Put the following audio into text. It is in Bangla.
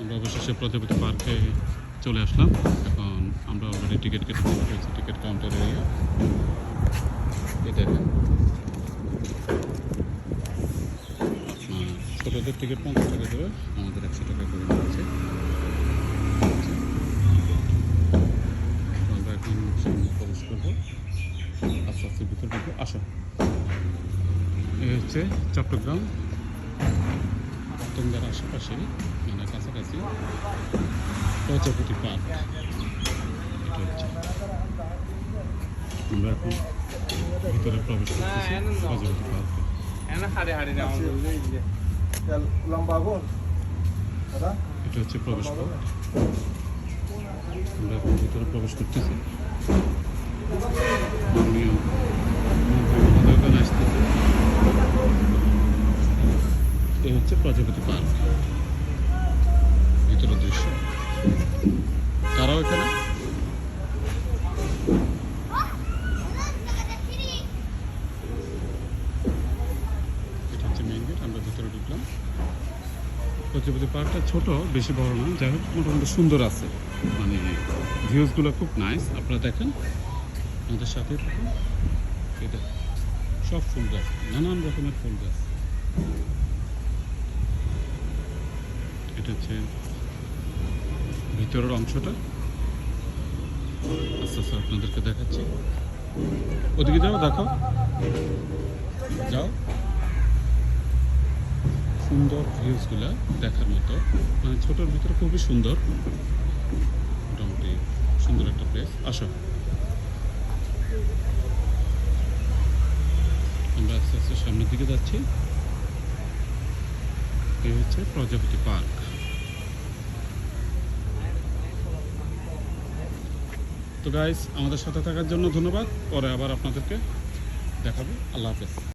আমরা অবশেষে প্রজাপতি পার্কে চলে আসলাম। এখন আমরা অলরেডি টিকিট কেটে ফেলেছি টিকিট কাউন্টার এটা ছোটোদের টিকিট পঞ্চাশ টাকা দেবে আমাদের একশো টাকা করে নিয়েছে আমরা এখন সামনে প্রবেশ করব। আস্তে আস্তে ভিতর ঢুকবো আসো। এই হচ্ছে চট্টগ্রাম। পতঙ্গার আশেপাশে কাছাকাছি প্রজাপতি পার্ক এটা হচ্ছে আমরা এখন ভিতরে প্রবেশ করতেছি। প্রজাপতি পার্কে এটা হচ্ছে প্রবেশ পথ। আমরা এখন ভিতরে প্রবেশ করতেছি। আসতেছে এই হচ্ছে প্রজাপতি পার্ক ভিতরের দৃশ্য। কারাও এখানে? এটা হচ্ছে মেইন গেট আমরা ভিতরে ঢুকলাম। পার্কটা ছোট, বেশি বড় না। যাই হোক, মোটামুটি সুন্দর আছে। মানে ভিউজগুলো খুব নাইস আপনারা দেখেন, আমাদের সাথে এটা সব ফুল গাছ, নানান রকমের ফুল গাছ। এটা হচ্ছে ভিতরের অংশটা। আস্তে আস্তে আপনাদেরকে দেখাচ্ছি। ওদিকে যাও দেখো যাও। সুন্দর ভিউজগুলো দেখার মতো। মানে ছোটোর ভিতরে খুবই সুন্দর। মোটামুটি সুন্দর একটা প্লেস আসো। আমরা আস্তে আস্তে সামনের দিকে যাচ্ছি। এই হচ্ছে প্রজাপতি পার্ক। তো গাইস আমাদের সাথে থাকার জন্য ধন্যবাদ। পরে আবার আপনাদেরকে দেখাবো। আল্লাহ হাফেজ।